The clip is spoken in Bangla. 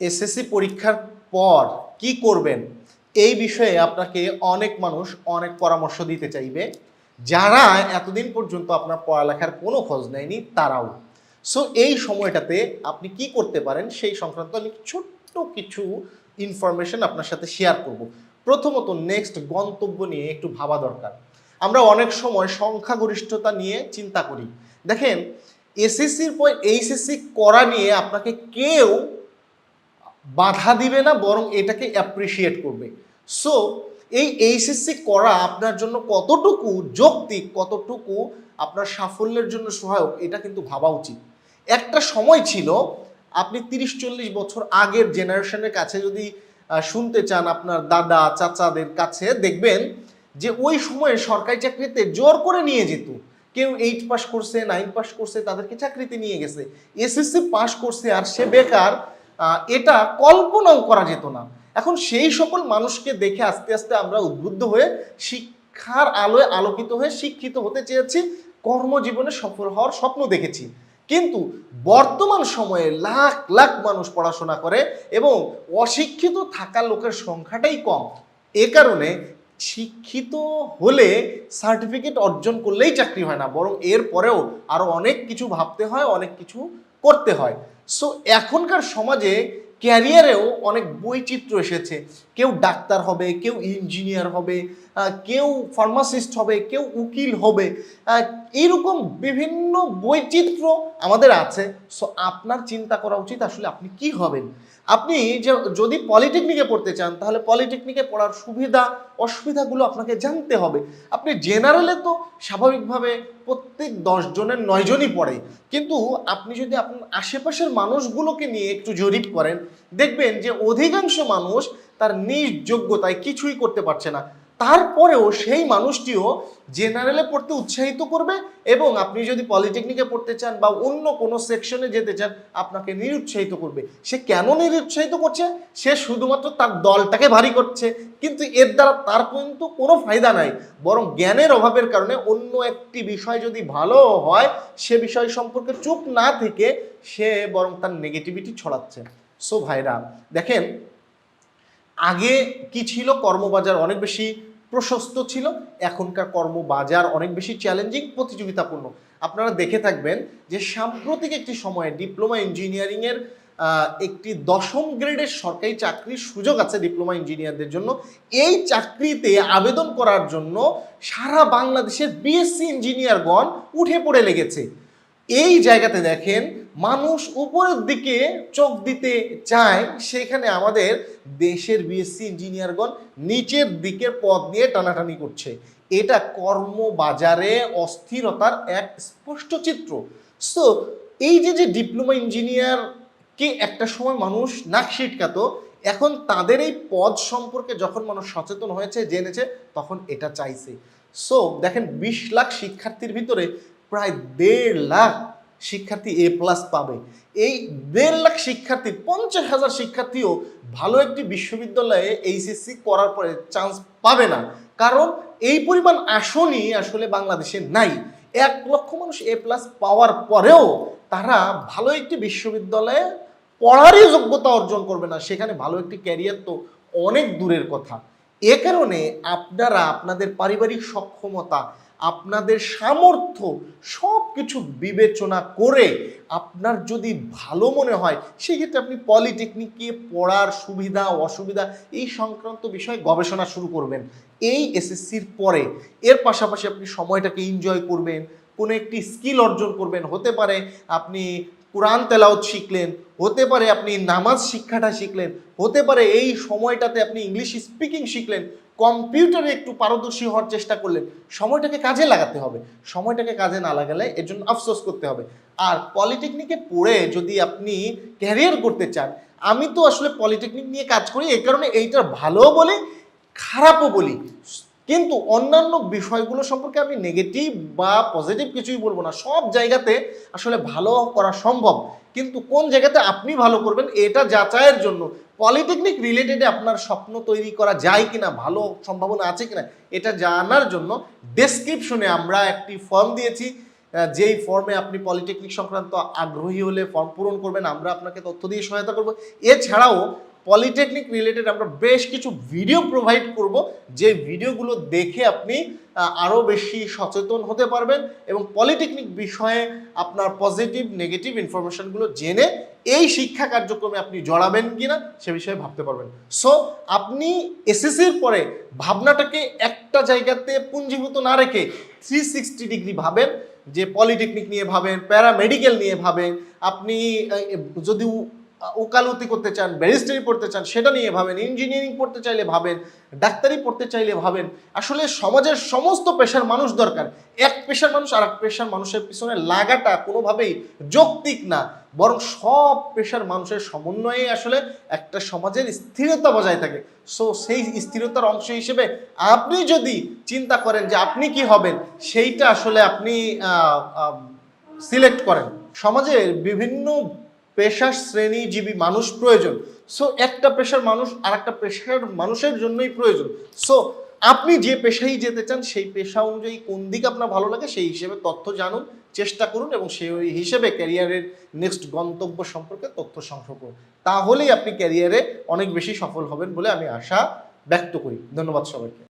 এসএসসি পরীক্ষার পর কি করবেন? এই বিষয়ে আপনাকে অনেক মানুষ অনেক পরামর্শ দিতে চাইবে। যারা এতদিন পর্যন্ত আপনার পড়ালেখার কোনো খোঁজ নেয়নি, তারাও। সো এই সময়টাতে আপনি কি করতে পারেন, সেই সংক্রান্ত আমি ছোট্ট কিছু ইনফরমেশন আপনার সাথে শেয়ার করব। প্রথমত নেক্সট গন্তব্য নিয়ে একটু ভাবা দরকার। আমরা অনেক সময় সংখ্যাগরিষ্ঠতা নিয়ে চিন্তা করি। দেখেন এসএসসির পর এইচএসসি করা নিয়ে আপনাকে কেউ বাধা দিবে না, বরং এটাকে অ্যাপ্রিসিয়েট করবে। সো এই এইচএসসি করা আপনার জন্য কতটুকু যৌক্তিক, কতটুকু আপনার সাফল্যের জন্য সহায়ক, এটা কিন্তু ভাবা উচিত। একটা সময় ছিল, আপনি তিরিশ, চল্লিশ বছর আগের জেনারেশনের কাছে যদি শুনতে চান আপনার দাদা, চাচাদের কাছে, দেখবেন যে ওই সময়ে সরকারি চাকরিতে জোর করে নিয়ে যেত। কেউ এইট পাস করছে নাইন পাস করছে, তাদেরকে চাকরিতে নিয়ে গেছে। এসএসসি পাস করছে আর সে বেকার এটা কল্পনাও করা যেত না। এখন সেই সকল মানুষকে দেখে আস্তে আস্তে আমরা উদ্বুদ্ধ হয়ে শিক্ষার আলোয় আলোকিত হয়ে শিক্ষিত হতে চেয়েছি, কর্মজীবনে সফল হওয়ার স্বপ্ন দেখেছি। কিন্তু বর্তমান সময়ে লাখ লাখ মানুষ পড়াশোনা করে এবং অশিক্ষিত থাকা লোকের সংখ্যাটাই কম। এ কারণে শিক্ষিত হলে সার্টিফিকেট অর্জন করলেই চাকরি হয় না, বরং এর পরেও আরও অনেক কিছু ভাবতে হয়, অনেক কিছু করতে হয়। সো এখনকার সমাজে ক্যারিয়ারেও অনেক বৈচিত্র্য এসেছে। কেউ ডাক্তার হবে কেউ ইঞ্জিনিয়ার হবে কেউ ফার্মাসিস্ট হবে কেউ উকিল হবে আহ, এইরকম বিভিন্ন বৈচিত্র্য আমাদের আছে। সো আপনার চিন্তা করা উচিত আসলে আপনি কি হবেন। আপনি যে যদি পলিটেকনিকে পড়তে চান তাহলে পলিটেকনিকে পড়ার সুবিধা অসুবিধাগুলো আপনাকে জানতে হবে। আপনি জেনারেলে তো স্বাভাবিকভাবে প্রত্যেক দশজনের নয়জনই পড়ে। কিন্তু আপনি যদি আপনার আশেপাশের মানুষগুলোকে নিয়ে একটু জরিপ করেন দেখবেন যে অধিকাংশ মানুষ তার নিজ যোগ্যতায় কিছুই করতে পারছে না। তারপরেও সেই মানুষটিও জেনারেলে পড়তে উৎসাহিত করবে এবং আপনি যদি পলিটেকনিকে পড়তে চান বা অন্য কোনো সেকশনে যেতে চান, আপনাকে নিরুৎসাহিত করবে। সে কেন নিরুৎসাহিত করছে? সে শুধুমাত্র তার দলটাকে ভারী করছে। কিন্তু এর দ্বারা তার কিন্তু কোনো ফায়দা নাই। বরং জ্ঞানের অভাবের কারণে অন্য একটি বিষয় যদি ভালো হয়, সে বিষয় সম্পর্কে চুপ না থেকে সে বরং তার নেগেটিভিটি ছড়াচ্ছে। সো ভাইরা, দেখেন আগে কি ছিল? কর্মবাজার অনেক বেশি প্রশস্ত ছিল। এখনকার কর্মবাজার অনেক বেশি চ্যালেঞ্জিং প্রতিযোগিতাপূর্ণ। আপনারা দেখে থাকবেন যে সাম্প্রতিক একটি সময়ে ডিপ্লোমা ইঞ্জিনিয়ারিংয়ের একটি দশম গ্রেডের সরকারি চাকরির সুযোগ আছে ডিপ্লোমা ইঞ্জিনিয়ারদের জন্য। এই চাকরিতে আবেদন করার জন্য সারা বাংলাদেশের বিএসসি ইঞ্জিনিয়ারগণ উঠে পড়ে লেগেছে। এই জায়গাতে দেখেন মানুষ উপরের দিকে চোখ দিতে চায়, সেখানে আমাদের দেশের বিএসসি ইঞ্জিনিয়ারগণ নিচের দিকের পথ দিয়ে টানাটানি করছে। এটা কর্মবাজারে অস্থিরতার এক স্পষ্ট চিত্র। সো এই যে যে ডিপ্লোমা ইঞ্জিনিয়ারকে একটা সময় মানুষ নাক ছিটকাতো এখন তাদের এই পদ সম্পর্কে যখন মানুষ সচেতন হয়েছে, জেনেছে, তখন এটা চাইছে। সো দেখেন বিশ লাখ শিক্ষার্থীর ভিতরে প্রায় দেড় লাখ শিক্ষার্থী এ প্লাস পাবে। এই দেড় লাখ শিক্ষার্থী, পঞ্চাশ হাজার শিক্ষার্থীও ভালো একটি বিশ্ববিদ্যালয়ে এইচএসসি করার পরে চান্স পাবে না। কারণ এই পরিমাণ আসনই আসলে বাংলাদেশে নাই। এক লক্ষ মানুষ এ প্লাস পাওয়ার পরেও তারা ভালো একটি বিশ্ববিদ্যালয়ে পড়ারই যোগ্যতা অর্জন করবে না। সেখানে ভালো একটি ক্যারিয়ার তো অনেক দূরের কথা। এ কারণে আপনারা, আপনাদের পারিবারিক সক্ষমতা আপনাদের সামর্থ্য সব কিছু বিবেচনা করে আপনার যদি ভালো মনে হয়, সেক্ষেত্রে আপনি পলিটেকনিকে পড়ার সুবিধা, অসুবিধা এই সংক্রান্ত বিষয়ে গবেষণা শুরু করবেন। এই এসএসসির পরে এর পাশাপাশি আপনি সময়টাকে এনজয় করবেন, কোনো একটি স্কিল অর্জন করবেন। হতে পারে আপনি কোরআন তেলাওত শিখলেন, হতে পারে আপনি নামাজ শিক্ষাটা শিখলেন, হতে পারে এই সময়টাতে আপনি ইংলিশ স্পিকিং শিখলেন। কম্পিউটারে একটু পারদর্শী হওয়ার চেষ্টা করলেন সময়টাকে কাজে লাগাতে হবে। সময়টাকে কাজে না লাগালে এর জন্য আফসোস করতে হবে। আর পলিটেকনিকে পড়ে যদি আপনি ক্যারিয়ার করতে চান, আমি তো আসলে পলিটেকনিক নিয়ে কাজ করি, এই কারণে এইটার ভালোও বলি, খারাপও বলি। কিন্তু অন্যান্য বিষয়গুলো সম্পর্কে আমি নেগেটিভ বা পজিটিভ কিছুই বলব না। সব জায়গাতে আসলে ভালো করা সম্ভব। কিন্তু কোন জায়গাতে আপনি ভালো করবেন, এটা যাচাইয়ের জন্য। পলিটেকনিক রিলেটেডে আপনার স্বপ্ন তৈরি করা যায় কিনা, ভালো সম্ভাবনা আছে কিনা, এটা জানার জন্য ডেসক্রিপশনে আমরা একটি ফর্ম দিয়েছি। যেই ফর্মে আপনি পলিটেকনিক সংক্রান্ত আগ্রহী হলে ফর্ম পূরণ করবেন, আমরা আপনাকে তথ্য দিয়ে সহায়তা করব। এছাড়াও পলিটেকনিক রিলেটেড আমরা বেশ কিছু ভিডিও প্রোভাইড করব, যে ভিডিওগুলো দেখে আপনি আরও বেশি সচেতন হতে পারবেন এবং পলিটেকনিক বিষয়ে আপনার পজিটিভ নেগেটিভ ইনফরমেশনগুলো জেনে এই শিক্ষা কার্যক্রমে আপনি জড়াবেন কিনা সে বিষয়ে ভাবতে পারবেন। সো আপনি এসএসসির পরে ভাবনাটাকে একটা জায়গাতে পুঞ্জীভূত না রেখে থ্রি সিক্সটি ডিগ্রি ভাবেন, যে পলিটেকনিক নিয়ে ভাবেন প্যারামেডিক্যাল নিয়ে ভাবেন, আপনি যদি ওকালতি করতে চান ব্যারিস্টারি পড়তে চান, সেটা নিয়ে ভাবেন ইঞ্জিনিয়ারিং পড়তে চাইলে ভাবেন, ডাক্তারি পড়তে চাইলে ভাবেন, আসলে সমাজের সমস্ত পেশার মানুষ দরকার। পেশার মানুষ আর এক পেশার মানুষের পিছনে লাগাটা কোনোভাবেই যৌক্তিক না। বরং সব পেশার মানুষের সমন্বয়ে আসলে একটা সমাজের স্থিরতা বজায় থাকে। সো সেই স্থিরতার অংশ হিসেবে আপনি যদি চিন্তা করেন যে আপনি কি হবেন, সেইটা আসলে আপনি সিলেক্ট করেন। সমাজের বিভিন্ন পেশার শ্রেণীজীবী মানুষ প্রয়োজন। সো একটা পেশার মানুষ আর একটা পেশার মানুষের জন্যই প্রয়োজন। সো আপনি যে পেশাই যেতে চান, সেই পেশা অনুযায়ী কোন দিক আপনার ভালো লাগে, সেই হিসেবে তথ্য জানুন, চেষ্টা করুন এবং সেই হিসেবে ক্যারিয়ারের নেক্সট গন্তব্য সম্পর্কে তথ্য সংগ্রহ করুন। তাহলেই আপনি ক্যারিয়ারে অনেক বেশি সফল হবেন বলে আমি আশা ব্যক্ত করি। ধন্যবাদ সবাইকে।